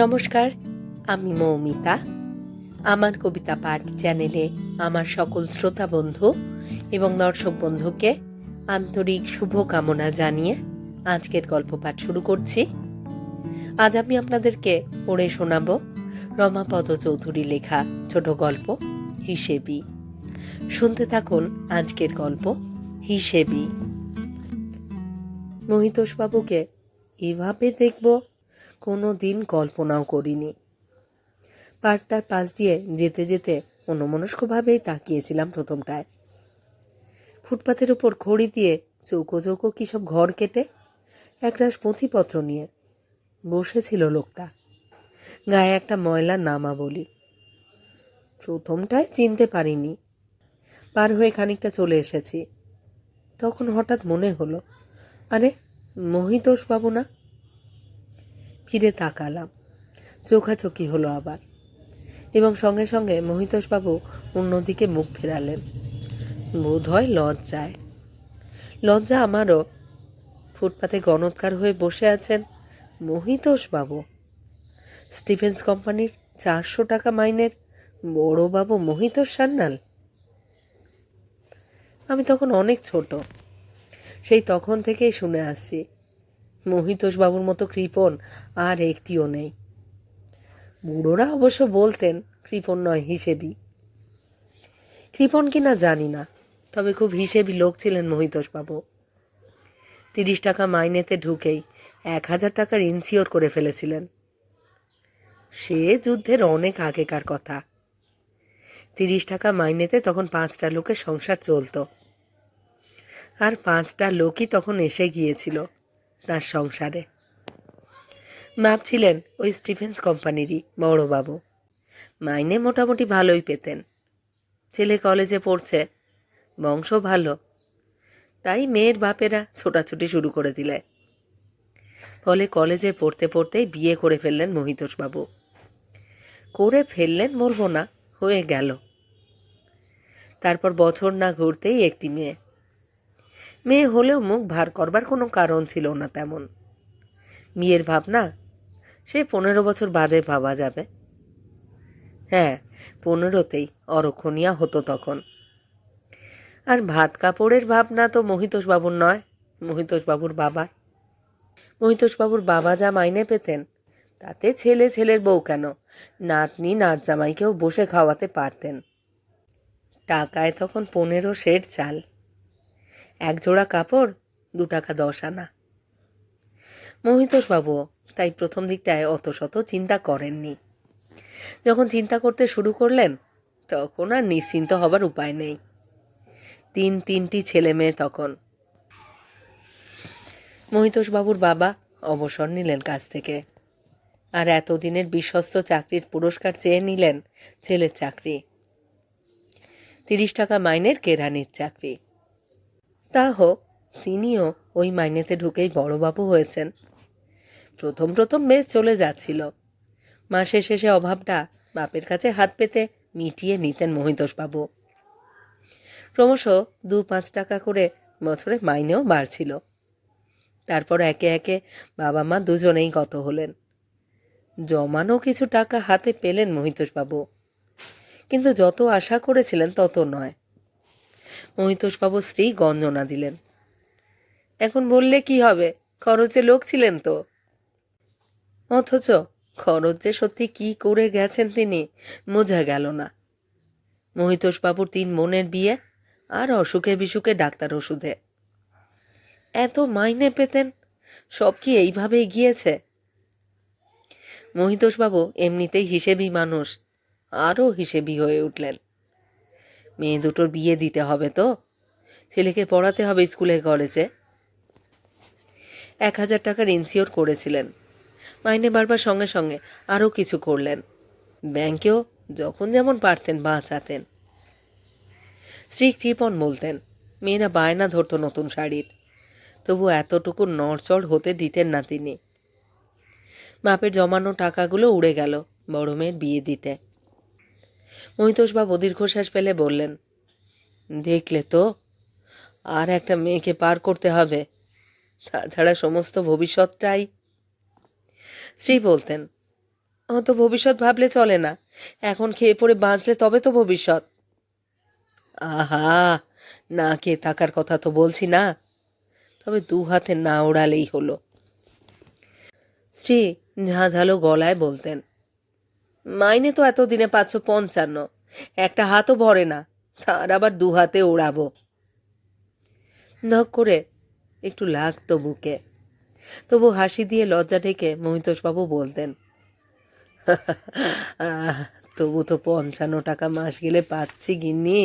নমস্কার, আমি মৌমিতা। আমার কবিতা পাঠ চ্যানেলে আমার সকল শ্রোতা বন্ধু এবং দর্শক বন্ধুকে আন্তরিক শুভকামনা জানিয়ে আজকের গল্প পাঠ শুরু করছি। আজ আমি আপনাদেরকে পড়ে শোনাব রমাপদ চৌধুরী লেখা ছোট গল্প, হিসেবি। শুনতে থাকুন আজকের গল্প, হিসেবি। মহিতোষবাবুকে এভাবে দেখব কোনো দিন কল্পনাও করিনি। পার্কটার পাশ দিয়ে যেতে যেতে অন্যমনস্কভাবেই তাকিয়েছিলাম প্রথমটায়। ফুটপাথের উপর খড়ি দিয়ে চৌকো চৌকো কী সব ঘর কেটে একরাশ পুঁথিপত্র নিয়ে বসেছিল লোকটা। গায়ে একটা ময়লা নামা বলি প্রথমটায় চিনতে পারিনি। পার হয়ে খানিকটা চলে এসেছি। তখন হঠাৎ মনে হলো, আরে মহিতোষ বাবু না? ফিরে তাকালাম। চোখাচোখি হলো আবার। এবং সঙ্গে সঙ্গে মহিতোষবাবু অন্যদিকে মুখ ফেরালেন। বোধ হয় লজ্জায়। লজ্জা আমারও। ফুটপাতে গণৎকার হয়ে বসে আছেন মহিতোষবাবু। স্টিফেন্স কোম্পানির চারশো টাকা মাইনের বড়বাবু মহিতোষ সান্যাল। আমি তখন অনেক ছোট। সেই তখন থেকেই শুনে আসছি মহিতোষ বাবুর মতো কৃপণ আর একটিও নেই। বুড়োরা অবশ্য বলতেন, কৃপণ নয়, হিসেবি। কৃপণ কিনা জানি না, তবে খুব হিসেবি লোক ছিলেন মহিতোষ বাবু তিরিশ টাকা মাইনেতে ঢুকেই এক হাজার টাকার ইনসিওর করে ফেলেছিলেন। সে যুদ্ধের অনেক আগেকার কথা। তিরিশ টাকা মাইনেতে তখন পাঁচটা লোকের সংসার চলতো। আর পাঁচটা লোকই তখন এসে গিয়েছিল। তার সংসারে। ভাবছিলেন ওই স্টিফেন্স কোম্পানিরই বড়বাবু। মাইনে মোটামুটি ভালোই পেতেন। ছেলে কলেজে পড়ছে, বংশ ভালো। তাই মেয়ের বাপেরা ছোটাছুটি শুরু করে দিলে। ফলে কলেজে পড়তে পড়তেই বিয়ে করে ফেললেন মহিতোষবাবু। করে ফেললেন বলব না, হয়ে গেল। তারপর বছর না ঘুরতেই একটি মেয়ে। মেয়ে হলেও মুখ ভার করবার কোনো কারণ ছিল না তেমন। মেয়ের ভাবনা, সে পনেরো বছর বাদে ভাবা যাবে। হ্যাঁ পনেরোতেই অরক্ষণীয়া হতো তখন। আর ভাত কাপড়ের ভাবনা তো মহিতোষবাবুর নয়, মহিতোষবাবুর বাবার। মহিতোষবাবুর বাবা যা মাইনে পেতেন, তাতে ছেলে ছেলের বউ কেন? নাতনি নাত জামাইকেও বসে খাওয়াতে পারতেন। টাকায় তখন পনেরো শের চাল। এক জোড়া কাপড় দু টাকা দশ আনা। মহিতোষবাবুও তাই প্রথম দিকটায় অত শত চিন্তা করেননি। যখন চিন্তা করতে শুরু করলেন, তখন আর নিশ্চিন্ত হবার উপায় নেই। তিন তিনটি ছেলে মেয়ে তখন। মহিতোষবাবুর বাবা অবসর নিলেন কাজ থেকে। আর এতদিনের বিশ্বস্ত চাকরির পুরস্কার চেয়ে নিলেন ছেলের চাকরি। তিরিশ টাকা মাইনের কেরানির চাকরি। তা হোক, তিনিও ওই মাইনেতে ঢুকেই বড়বাবু হয়েছেন। প্রথম প্রথম বেশ চলে যাচ্ছিল। মাসের শেষে অভাবটা বাপের কাছে হাত পেতে মিটিয়ে নিতেন মহিতোষবাবু। ক্রমশ দু পাঁচ টাকা করে বছরে মাইনেও বাড়ছিল। তারপর একে একে বাবা মা দুজনেই গত হলেন। জমানো কিছু টাকা হাতে পেলেন মহিতোষবাবু। কিন্তু যত আশা করেছিলেন তত নয়। মহিতোষবাবুর স্ত্রী গঞ্জনা দিলেন। এখন বললে কি হবে? খরচে লোক ছিলেন তো। অথচ খরচ যে সত্যি কি করে গেছেন তিনি, বোঝা গেল না। মহিতোষবাবুর তিন বোনের বিয়ে আর অসুখে বিসুখে ডাক্তার ওষুধে। এত মাইনে পেতেন, সব কি এইভাবেই গিয়েছে? মহিতোষবাবু এমনিতেই হিসেবি মানুষ, আরও হিসেবি হয়ে উঠলেন। মেয়ে দুটোর বিয়ে দিতে হবে তো? ছেলেকে পড়াতে হবে স্কুলে কলেজে। এক হাজার টাকার ইনসিওর করেছিলেন। মাইনে বাড়বার সঙ্গে সঙ্গে আরও কিছু করলেন। ব্যাংকেও যখন যেমন পারতেন বাঁচাতেন। শ্রী কৃপন বলতেন, মেয়েরা বায়না ধরত নতুন শাড়ির। তবু এতটুকু নড়চড় হতে দিতেন না তিনি। বাপের জমানো টাকাগুলো উড়ে গেল, বড় মেয়ের বিয়ে দিতে। মহিতোষবাবু দীর্ঘশ্বাস ফেলে বললেন, দেখলে তো, আর একটা মেয়েকে পার করতে হবে। তাছাড়া সমস্ত ভবিষ্যৎটাই স্ত্রী বলতেন, অত ভবিষ্যৎ ভাবলে চলে না। এখন খেয়ে পড়ে বাঁচলে তবে তো ভবিষ্যৎ। আহা, না কে থাকার কথা তো বলছি না। তবে দু হাতে না ওড়ালেই হলো। স্ত্রী ঝাঁঝালো গলায় বলতেন মাইনে তো এতদিনে পাঁচশো পঞ্চান্ন। একটা হাতও ভরে না। তার আবার দু হাতে ওড়াবো। নখ করে একটু লাগতো বুকে। তবু হাসি দিয়ে লজ্জা ঢেকে মহিতোষবাবু বলতেন তবু তো পঞ্চান্ন টাকা মাস গেলে পাচ্ছি গিন্নি।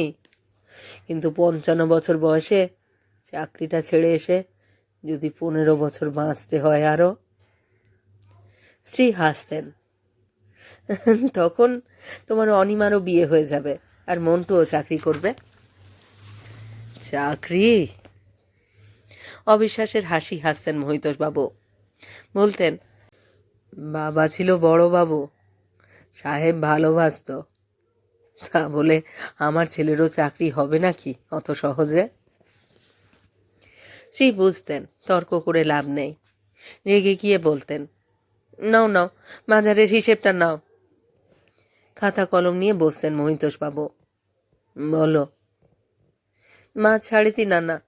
কিন্তু পঞ্চান্ন বছর বয়সে চাকরিটা ছেড়ে এসে যদি পনেরো বছর বাঁচতে হয় আরও স্ত্রী হাসতেন। তখন তোমার অনিমারও বিয়ে হয়ে যাবে আর মন্টুও চাকরি করবে। চাকরি? অবিশ্বাসের হাসি হাসতেন মহিতোষবাবু। বলতেন, বাবা ছিল বড় বাবু, সাহেব ভালোবাসত। তা বলে আমার ছেলেরও চাকরি হবে নাকি অত সহজে? শ্রী বুঝতেন, তর্ক করে লাভ নেই। রেগে গিয়ে বলতেন, নাও নাও, বাজারের হিসেবটা নাও। খাতা কলম নিয়ে বসতেন মহিতোষবাবু। বলো। মাছ সাড়ে তিন আনা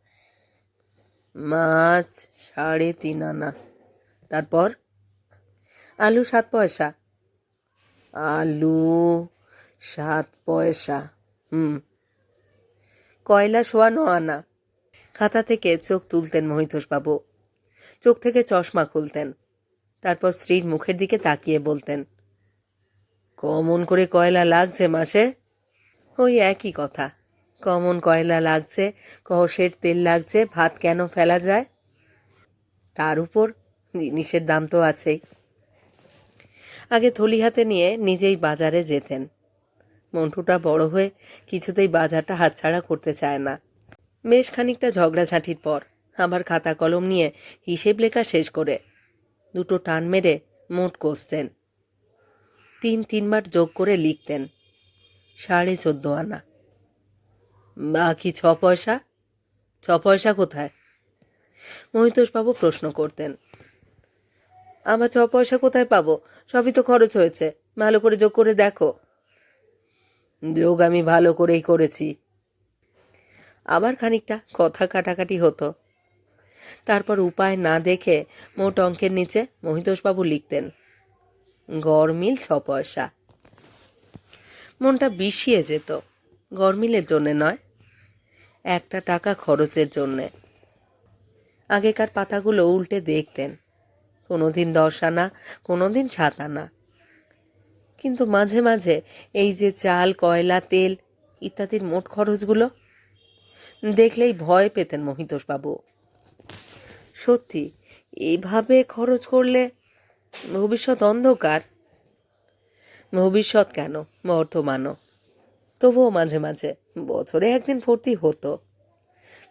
মাছ সাড়ে তিন আনা তারপর? আলু সাত পয়সা। আলু সাত পয়সা। হুম। কয়লা সোয়া ন আনা। খাতা থেকে চোখ তুলতেন মহিতোষবাবু। চোখ থেকে চশমা খুলতেন। তারপর স্ত্রীর মুখের দিকে তাকিয়ে বলতেন কমন করে কয়লা লাগছে মাসে? ওই একই কথা। কমন কয়লা লাগছে, কষের তেল লাগছে, ভাত কেন ফেলা যায়? তার উপর জিনিসের দাম তো আছেই। আগে থলি হাতে নিয়ে নিজেই বাজারে যেতেন। মন্টুটা বড় হয়ে কিছুতেই বাজারটা হাতছাড়া করতে চায় না। বেশ খানিকটা ঝগড়াঝাঁটির পর আবার খাতা কলম নিয়ে হিসেব লেখা শেষ করে দুটো টান মেরে মোট কষতেন। তিন তিনবার যোগ করে লিখতেন। সাড়ে চোদ্দ আনা। বাকি ছ পয়সা? ছ পয়সা কোথায়? মহিতোষবাবু প্রশ্ন করতেন। আমার ছ পয়সা কোথায় পাবো? সবই তো খরচ হয়েছে। ভালো করে যোগ করে দেখো। যোগ আমি ভালো করেই করেছি। আবার খানিকটা কথা কাটাকাটি হতো। তারপর উপায় না দেখে মোট অঙ্কের নিচে মহিতোষবাবু লিখতেন। গরমিল ছ পয়সা। মনটা বিষিয়ে যেত, গরমিলের জন্যে নয়, একটা টাকা খরচের জন্যে। আগেকার পাতাগুলো উল্টে দেখতেন, কোনোদিন দশ আনা, কোনোদিন সাত আনা। কিন্তু মাঝে মাঝে এই যে চাল, কয়লা, তেল ইত্যাদির মোট খরচগুলো দেখলেই ভয় পেতেন মহিতোষবাবু। সত্যি এইভাবে খরচ করলে ভবিষ্যৎ অন্ধকার। ভবিষ্যৎ কেন? বর্তমানও। তবুও মাঝে মাঝে বছরে একদিন ভর্তি হতো।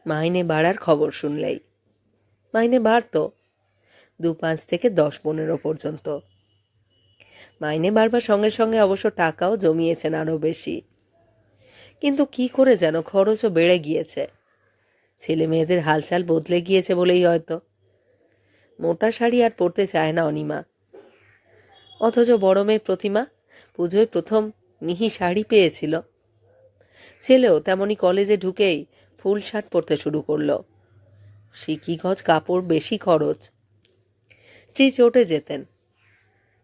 মাইনে বাড়ার খবর শুনলেই। মাইনে বাড়তো। দু পাঁচ থেকে দশ পনেরো পর্যন্ত। মাইনে বাড়বার সঙ্গে সঙ্গে অবশ্য টাকাও জমিয়েছেন আরও বেশি। কিন্তু কি করে যেন খরচও বেড়ে গিয়েছে। ছেলে মেয়েদের হালচাল বদলে গিয়েছে বলেই হয়তো। মোটা শাড়ি আর পরতে চায় না অনিমা। অথচ বড় মেয়ে প্রতিমা, পুজোয় প্রথম মিহি শাড়ি পেয়েছিল। ছেলেও তেমনি কলেজে ঢুকেই ফুল শার্ট পরতে শুরু করল। সিকি গজ কাপড় বেশি খরচ? স্ত্রী চটে যেতেন।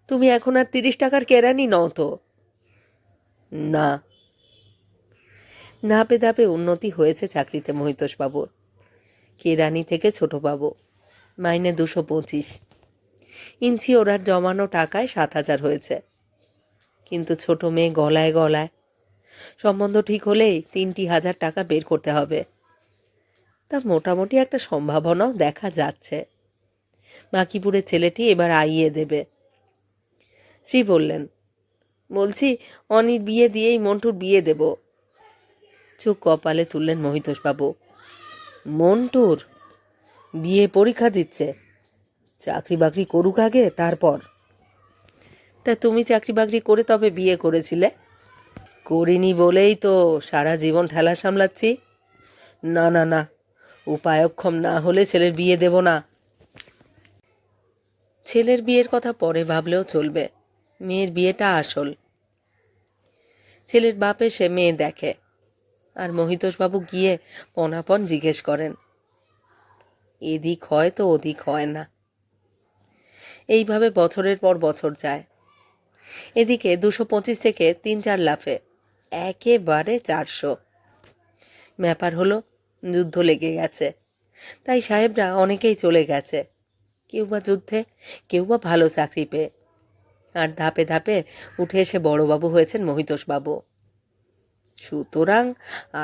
তুমি এখন আর তিরিশ টাকার কেরানি নও তো? না। ধাপে ধাপে উন্নতি হয়েছে চাকরিতে মহিতোষবাবুর। কেরানি থেকে ছোটবাবু, মাইনে দুশো পঁচিশ। ইঞ্চি ওরার জমানো টাকায় সাত হাজার হয়েছে। কিন্তু ছোট মেয়ে গলায় গলায়, সম্বন্ধ ঠিক হলেই তিনটি হাজার টাকা বের করতে হবে। তা মোটামুটি একটা সম্ভাবনাও দেখা যাচ্ছে। বাকিপুরের ছেলেটি এবার আইয়ে দেবে। শ্রী বললেন, বলছি, অনির বিয়ে দিয়েই মন্টুর বিয়ে দেব। চোখ কপালে তুললেন মহিতোষবাবু। মন্টুর? বিয়ে পরীক্ষা দিচ্ছে। চাকরি বাকরি করুক আগে, তারপর। তা তুমি চাকরি বাকরি করে তবে বিয়ে করেছিলে? করিনি বলেই তো সারা জীবন ঠেলা সামলাচ্ছি। না না না, উপায়ক্ষম না হলে ছেলের বিয়ে দেব না। ছেলের বিয়ের কথা পরে ভাবলেও চলবে, মেয়ের বিয়েটা আসল। ছেলের বাপে সে মেয়ে দেখে, আর মহিতোষবাবু গিয়ে পনাপন জিজ্ঞেস করেন, এদিক হয় তো ওদিক হয় না এইভাবে বছরের পর বছর যায়। এদিকে দুশো পঁচিশ থেকে তিন চার লাফে, একেবারে চারশো। ব্যাপার হলো, যুদ্ধ লেগে গেছে। তাই সাহেবরা অনেকেই চলে গেছে। কেউ বা যুদ্ধে, কেউ বা ভালো চাকরি পেয়ে। আর ধাপে ধাপে উঠে এসে বড়বাবু হয়েছেন মহিতোষবাবু। সুতরাং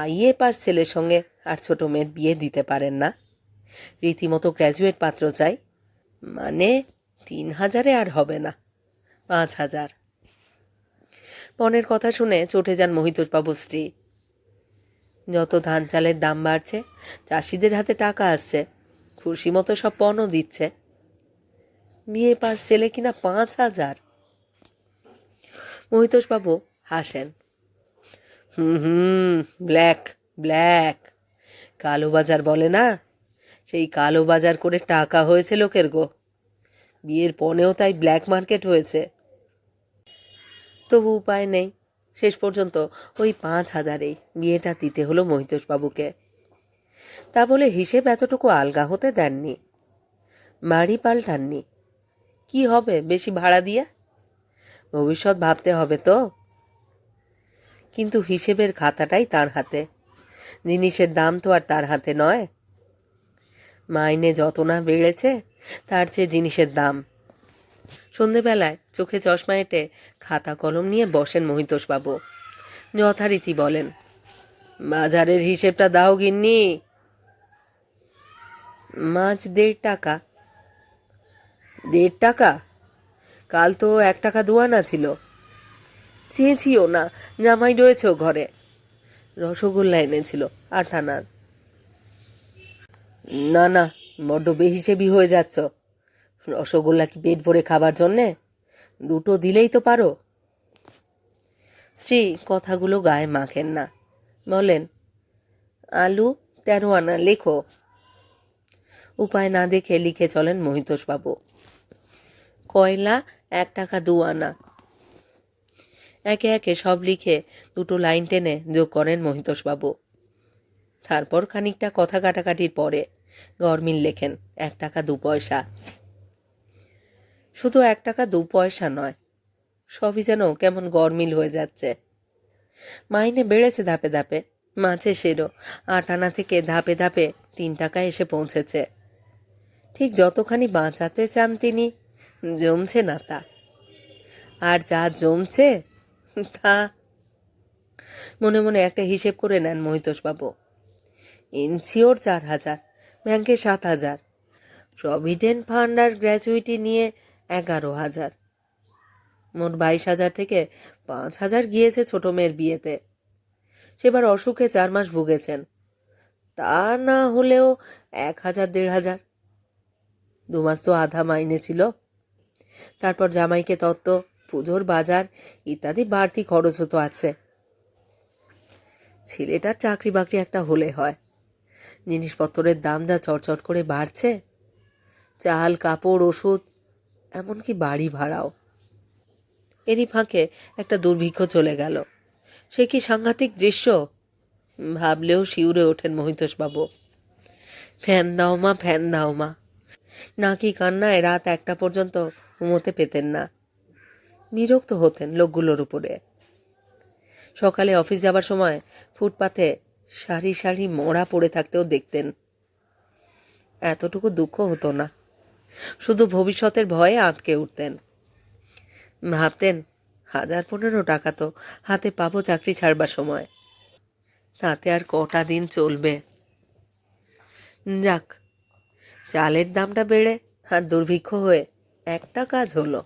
আইএ পাস ছেলের সঙ্গে আর ছোট মেয়ের বিয়ে দিতে পারেন না। রীতিমতো গ্র্যাজুয়েট পাত্র চাই। মানে তিন হাজারে আর হবে না। পাঁচ হাজার পনেরো কথা শুনে চটে যান মহিতোষবাবুর স্ত্রী। যত ধান চালের দাম বাড়ছে, চাষিদের হাতে টাকা আসছে, খুশি মতো সব পণও দিচ্ছে। বিয়ে পাস ছেলে কিনা পাঁচ হাজার মহিতোষবাবু হাসেন। Hmm hmm, black black. কালো বাজার বলে না? সেই কালো বাজার করে টাকা হয়েছে লোকের গো। বিয়ের পনেও তাই ব্ল্যাক মার্কেট হয়েছে। তবু উপায় নেই। শেষ পর্যন্ত ওই পাঁচ হাজারেই বিয়েটা দিতে হলো মহিতোষবাবুকে। তা বলে হিসেব এতটুকু আলগা হতে দেননি। বাড়ি পাল্টাননি। কি হবে বেশি ভাড়া দিয়ে? ভবিষ্যৎ ভাবতে হবে তো। কিন্তু হিসেবের খাতাটাই তার হাতে। জিনিসের দাম তো আর তার হাতে নয়। মাইনে যত না বেড়েছে তার চেয়ে জিনিসের দাম। সন্ধেবেলায় চোখে চশমা এঁটে খাতা কলম নিয়ে বসেন মহিতোষবাবু। যথারীতি বলেন, বাজারের হিসেবটা দাও গিন্নি। মাছ দেড় টাকা। দেড় টাকা? কাল তো এক টাকা দুয়ানা ছিল। চেয়েছিও না, জামাই রয়েছেও ঘরে। রসগোল্লা এনেছিল আট আনার না না বড্ড বেহিসেবি হয়ে যাচ্ছ। রসগোল্লা কি পেট ভরে খাবার জন্যে? দুটো দিলেই তো পারো। শ্রী কথাগুলো গায়ে মাখেন না। বলেন, আলু তেরো আনা, লেখো। উপায় না দেখে লিখে চলেন মহিতোষবাবু। কয়লা এক টাকা দু আনা। একে একে সব লিখে দুটো লাইন টেনে যোগ করেন মহিতোষবাবু। তারপর খানিকটা কথা কাটাকাটির পরে গরমিল লেখেন, এক টাকা দু পয়সা। শুধু এক টাকা দু পয়সা নয়, সবই যেন কেমন গরমিল হয়ে যাচ্ছে। মাইনে বেড়েছে ধাপে ধাপে, মাঝে সেরো, আট আনা থেকে ধাপে ধাপে তিন টাকা এসে পৌঁছেছে। ঠিক যতখানি বাঁচাতে চান তিনি, জমছে না তা। আর যা জমছে, তা মনে মনে একটা হিসেব করে নেন মহিতোষবাবু। ইনসিওর চার হাজার। ব্যাংকে সাত হাজার। প্রভিডেন্ট ফান্ড আর গ্র্যাচুইটি নিয়ে এগারো হাজার। মোট বাইশ হাজার থেকে পাঁচ হাজার গিয়েছে ছোট মেয়ের বিয়েতে। সেবার অসুখে চার মাস ভুগেছেন। তা না হলেও এক হাজার, দেড় হাজার। দু মাস তো আধা মাইনে ছিল। তারপর জামাইকে তত্ত্ব, পুজোর বাজার ইত্যাদি বাড়তি খরচও তো আছে। ছেলেটার চাকরি বাকরি একটা হলে হয়। জিনিসপত্রের দাম যা চটচট করে বাড়ছে? চাল, কাপড়, ওষুধ, এমনকি বাড়ি ভাড়াও। এরই ফাঁকে একটা দুর্ভিক্ষ চলে গেল। সে কি সাংঘাতিক দৃশ্য? ভাবলেও শিউরে ওঠেন মহিতোষবাবু। ফ্যান দাও মা, ফ্যান দাও মা। নাকি কান্নায় রাত একটা পর্যন্ত ঘুমোতে পেতেন না। বিরক্ত হতেন লোকগুলোর উপরে। সকালে অফিস যাবার সময় ফুটপাতে সারি সারি মোড়া পড়ে থাকতেও দেখতেন। এতটুকু দুঃখ হতো না। শুধু ভবিষ্যতের ভয়ে আটকে উঠতেন। ভাবতেন, হাজার পনেরো টাকা তো হাতে পাবো চাকরি ছাড়বার সময়। তাতে আর কটা দিন চলবে। যাক, চালের দামটা বেড়ে আর দুর্ভিক্ষ হয়ে একটা কাজ হলো,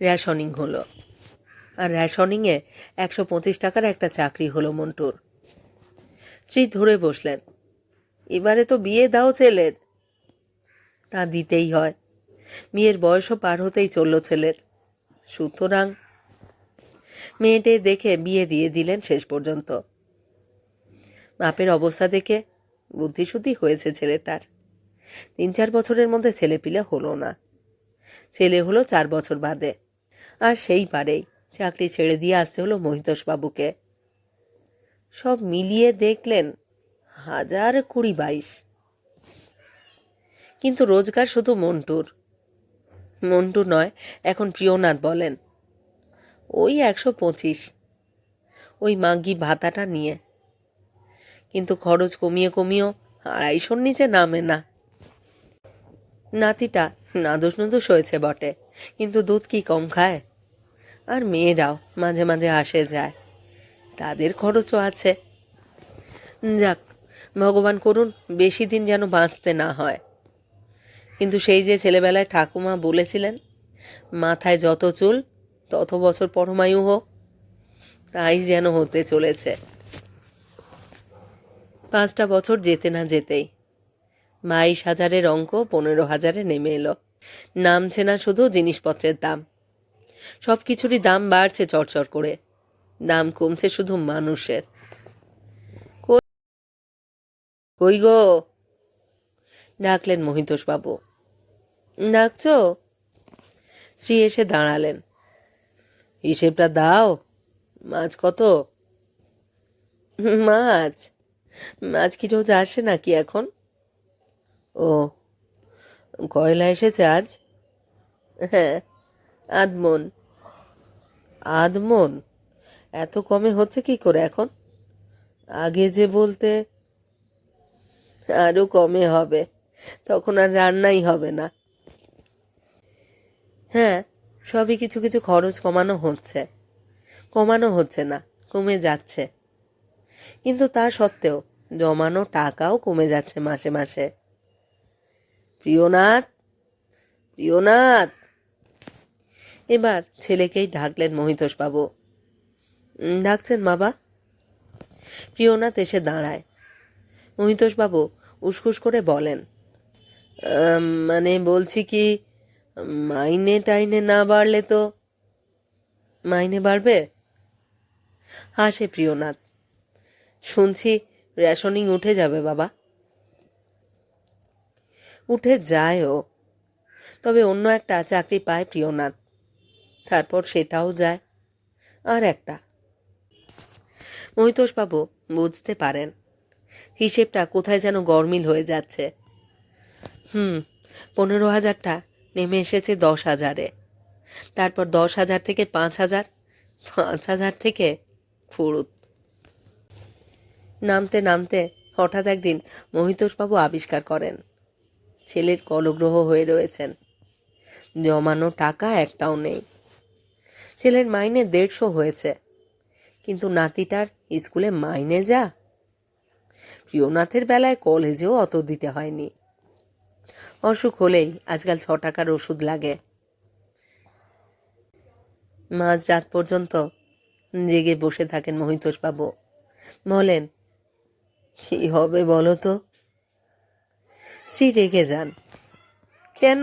রেশনিং হলো। আর রেশনিংয়ে একশো পঁচিশ টাকার একটা চাকরি হলো মন্টুর। স্ত্রী ধরে বসলেন। এবারে তো বিয়ে দাও ছেলের। তা দিতেই হয়। মেয়ের বয়সও পার হতেই চলল ছেলের। সুতরাং? মেয়েটে দেখে বিয়ে দিয়ে দিলেন শেষ পর্যন্ত। বাপের অবস্থা দেখে বুদ্ধিশুদ্ধি হয়েছে ছেলেটার। তিন চার বছরের মধ্যে ছেলে পিলে হলো না। ছেলে হলো চার বছর বাদে। আর সেই পারেই। চাকরি ছেড়ে দিয়ে আসতে হলো মহিতোষবাবুকে। সব মিলিয়ে দেখলেন হাজার কুড়ি বাইশ। কিন্তু রোজগার শুধু মন্টুর। মন্টু নয়, এখন প্রিয়নাথ বলেন। ওই একশো পঁচিশ। ওই মাগি ভাতাটা নিয়ে। কিন্তু খরচ কমিয়ে কমিয়েও আড়াইশোর নিচে নামে না। নাতিটা নাদুস নুদুস হয়েছে বটে, কিন্তু দুধ কি কম খায়? আর মেয়েরাও মাঝে মাঝে আসে যায়। তাদের খরচও আছে। যাক, ভগবান করুন, বেশি দিন যেন বাঁচতে না হয়। কিন্তু সেই যে ছেলেবেলায় ঠাকুমা বলেছিলেন, মাথায় যত চুল, তত বছর পরমায়ু হোক। তাই যেন হতে চলেছে। পাঁচটা বছর যেতে না যেতেই বাইশ হাজারের অঙ্ক পনেরো হাজারে নেমে এলো। নামছে না শুধু জিনিসপত্রের দাম। সব কিছুরই দাম বাড়ছে চড়চড় করে। দাম কমছে শুধু মানুষের। কই- গো? ডাকলেন মহিতোষবাবু। ডাকছো? শ্রী এসে দাঁড়ালেন। হিসেবটা দাও। মাছ কত? মাছ? মাছ কি রোজ আসে নাকি এখন? ও, কয়লা এসেছে আজ? হ্যাঁ আধমন। আধমন? এত কমে হচ্ছে কি করে এখন? আগে যে বলতে আরও কমে হবে তখন আর রান্নাই হবে না। হ্যাঁ সবই কিছু কিছু খরচ কমানো হচ্ছে। কমানো হচ্ছে না কমে যাচ্ছে। কিন্তু তা সত্ত্বেও জমানো টাকাও কমে যাচ্ছে মাসে মাসে। প্রিয়নাথ প্রিয়নাথ! এবার ছেলেকেই ঢাকলেন মহিতোষবাবু। "উম, ডাকছেন বাবা। প্রিয়নাথ এসে দাঁড়ায়। মহিতোষবাবু উসকুস করে বলেন মানে বলছি কি, মাইনে টাইনে না বাড়লে তো মাইনে বাড়বে? হাসে প্রিয়নাথ। শুনছি রেশনিং উঠে যাবে বাবা। উঠে যায়ও, তবে অন্য একটা চাকরি পায় প্রিয়নাথ। তারপর সেটাও যায়। আর একটা মহিতোষবাবু বুঝতে পারেন। হিসেবটা কোথায় যেন গরমিল হয়ে যাচ্ছে। হুম, পনেরো হাজারটা নেমে এসেছে দশ হাজারে। তারপর দশ হাজার থেকে পাঁচ হাজার পাঁচ হাজার থেকে ফুরুত। নামতে নামতে হঠাৎ একদিন মহিতোষবাবু আবিষ্কার করেন। ছেলের কলগ্রহ হয়ে রয়েছেন। জমানো টাকা একটাও নেই। ছেলের মাইনে দেড়শো হয়েছে। কিন্তু নাতিটার স্কুলে মাইনে যা। প্রিয়নাথের বেলায় কলেজেও অত দিতে হয়নি। অসুখ হলেই আজকাল ছ টাকার ওষুধ লাগে। মাঝ রাত পর্যন্ত জেগে বসে থাকেন মহিতোষবাবু। বলেন, কি হবে বলো তো? শ্রী রেগে যান। কেন?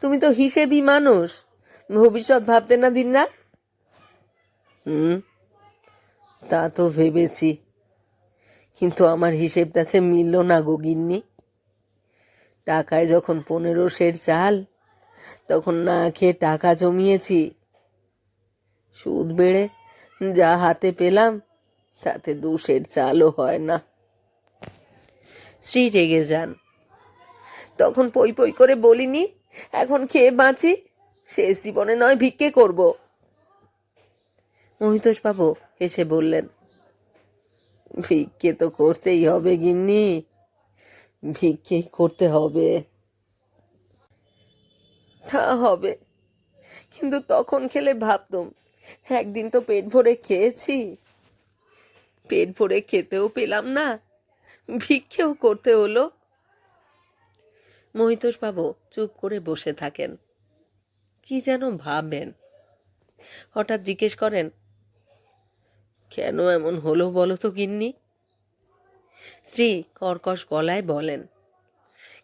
তুমি তো হিসেবি মানুষ। ভবিষ্যৎ ভাবতে না দিন না হুম? তা তো ভেবেছি। কিন্তু আমার হিসেবটা সে মিলল না গোগিন্নি টাকায় যখন পনেরো সের চাল, তখন না খেয়ে টাকা জমিয়েছি। সুদ বেড়ে যা হাতে পেলাম, তাতে দু সের চালও হয় না। শ্রী রেগে যান। তখন পই পই করে বলিনি, এখন খেয়ে বাঁচি। শেষ জীবনে নয় ভিক্ষে করব। মহিতোষবাবু হেসে বললেন, ভিক্ষে তো করতেই হবে গিন্নি ভিক্ষেই করতে হবে। তা হবে, কিন্তু তখন খেলে ভাবতুম, একদিন তো পেট ভরে খেয়েছি। পেট ভরে খেতেও পেলাম না, ভিক্ষেও করতে হলো। মহিতোষবাবু চুপ করে বসে থাকেন। কি যেন ভাববেন হঠাৎ জিজ্ঞেস করেন কেন এমন হলো বলো তো, গিন্নি? শ্রী কর্কশ গলায় বলেন,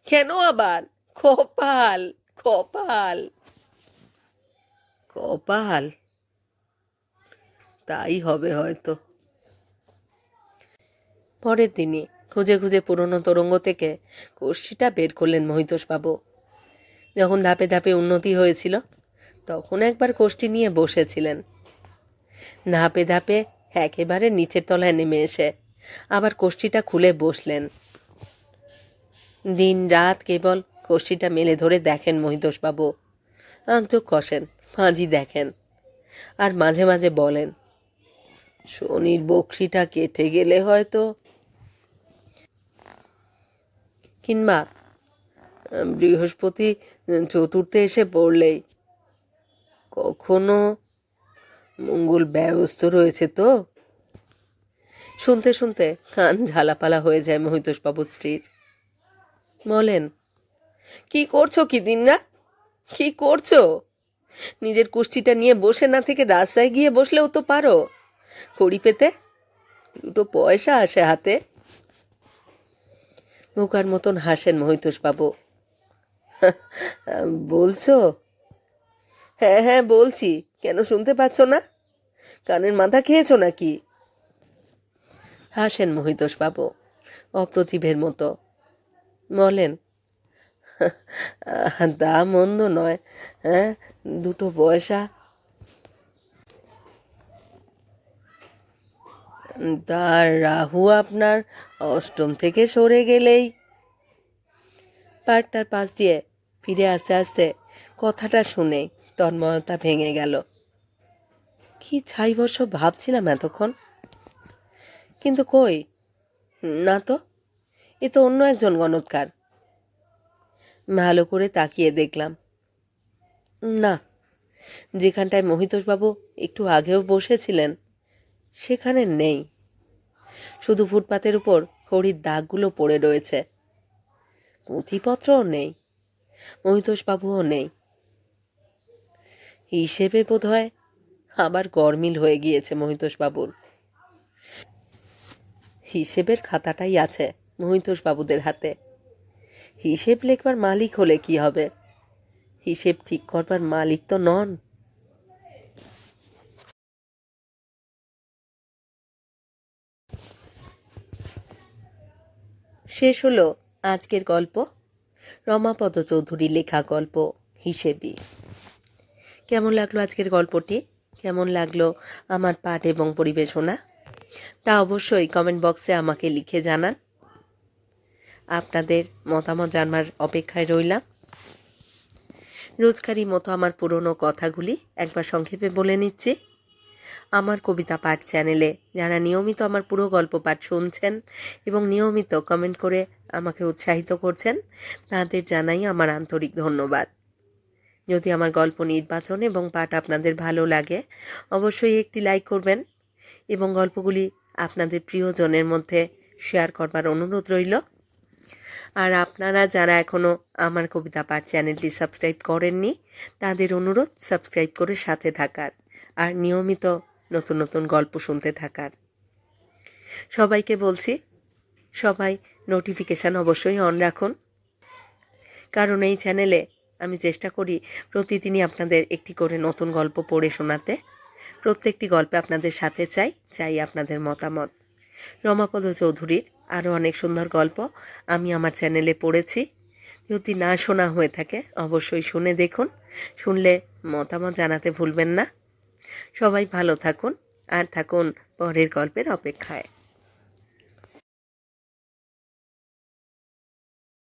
কেন আবার? কপাল কপাল। কপাল? তাই হবে হয়তো। পরের দিনই খুঁজে খুঁজে পুরনো তরঙ্গ থেকে কোষ্ঠীটা বের করলেন মহিতোষবাবু। যখন ধাপে ধাপে উন্নতি হয়েছিল, তখন একবার কোষ্ঠী নিয়ে বসেছিলেন। ধাপে ধাপে একেবারে নিচের তলায় নেমে এসে আবার কষ্টিটা খুলে বসলেন। দিন রাত কেবল কষ্টিটা মেলে ধরে দেখেন মহিতোষবাবু। আঁকচোখ কষেন ফাঁজি দেখেন আর মাঝে মাঝে বলেন, শনির বকরিটা কেটে গেলে হয়তো কিংবা বৃহস্পতি চতুর্থে এসে পড়লেই কখনো মঙ্গল ব্যস্ত রয়েছে তো। শুনতে শুনতে কান ঝালাপালা হয়ে যায় মহিতোষবাবুর স্ত্রীর। বলেন, কি করছ কি দিনরাত? কি করছ? নিজের কুষ্টিটা নিয়ে বসে না থেকে রাস্তায় গিয়ে বসলেও তো পারো। কড়ি পেতে? দুটো পয়সা আসে হাতে। নৌকার মতন হাসেন মহিতোষবাবু। বলছো? হ্যাঁ হ্যাঁ বলছি। কেন শুনতে পাচ্ছ না? কানের মাথা খেয়েছো নাকি? হাসেন মহিতোষবাবু অপ্রতিভের মতো। বলেন তা মন্দ নয় হ্যাঁ? দুটো পয়সা। তার রাহু আপনার অষ্টম থেকে সরে গেলেই। পার্কটার পাশ দিয়ে ফিরে আসতে আসতে কথাটা শুনে তন্ময়তা ভেঙে গেল। কি ছাই বর্ষ ভাবছিলাম এতক্ষণ। কিন্তু কই? না তো, এ তো অন্য একজন গণৎকার। ভালো করে তাকিয়ে দেখলাম। না, যেখানটায় মহিতোষবাবু একটু আগেও বসেছিলেন, সেখানে নেই। শুধু ফুটপাতের উপর হরির দাগগুলো পড়ে রয়েছে। পুঁথিপত্রও নেই, মহিতোষবাবুও নেই। হিসেবে বোধ হয় আবার গরমিল হয়ে গিয়েছে মহিতোষবাবুর। হিসেবের খাতাটাই আছে মহিতোষবাবুদের হাতে। হিসেব লেখবার মালিক হলে কি হবে? হিসেব ঠিক করবার মালিক তো নন। শেষ হলো আজকের গল্প। রমাপদ চৌধুরী লেখা গল্প হিসেবি কেমন লাগল আজকের গল্পটি? কেমন লাগল আমার পাঠ এবং পরিবেশনা? তা অবশ্যই কমেন্ট বক্সে আমাকে লিখে জানান। আপনাদের মতামত জানবার অপেক্ষায় রইলাম। রোজকারই মতো আমার পুরনো কথাগুলি একবার সংক্ষেপে বলে নিচ্ছি। আমার কবিতা পাঠ চ্যানেলে যারা নিয়মিত আমার পুরো গল্প পাঠ শুনছেন এবং নিয়মিত কমেন্ট করে আমাকে উৎসাহিত করছেন, তাদের জানাই আমার আন্তরিক ধন্যবাদ। যদি আমার গল্প নির্বাচন এবং পাঠ আপনাদের ভালো লাগে, অবশ্যই একটি লাইক করবেন এবং গল্পগুলি আপনাদের প্রিয়জনের মধ্যে শেয়ার করবার অনুরোধ রইল। আর আপনারা যারা এখনও আমার কবিতা পাঠ চ্যানেলটি সাবস্ক্রাইব করেননি, তাদের অনুরোধ সাবস্ক্রাইব করে সাথে থাকার আর নিয়মিত নতুন নতুন গল্প শুনতে থাকার। সবাইকে বলছি, সবাই নোটিফিকেশান অবশ্যই অন রাখুন। কারণ এই চ্যানেলে আমি চেষ্টা করি প্রতিদিনই আপনাদের একটি করে নতুন গল্প পড়ে শোনাতে। প্রত্যেকটি গল্পে আপনাদের সাথে চাই চাই আপনাদের মতামত। রমাপদ চৌধুরীর আরও অনেক সুন্দর গল্প আমি আমার চ্যানেলে পড়েছি। যদি না শোনা হয়ে থাকে, অবশ্যই শুনে দেখুন। শুনলে মতামত জানাতে ভুলবেন না। সবাই ভালো থাকুন, আর থাকুন পরের গল্পের অপেক্ষায়।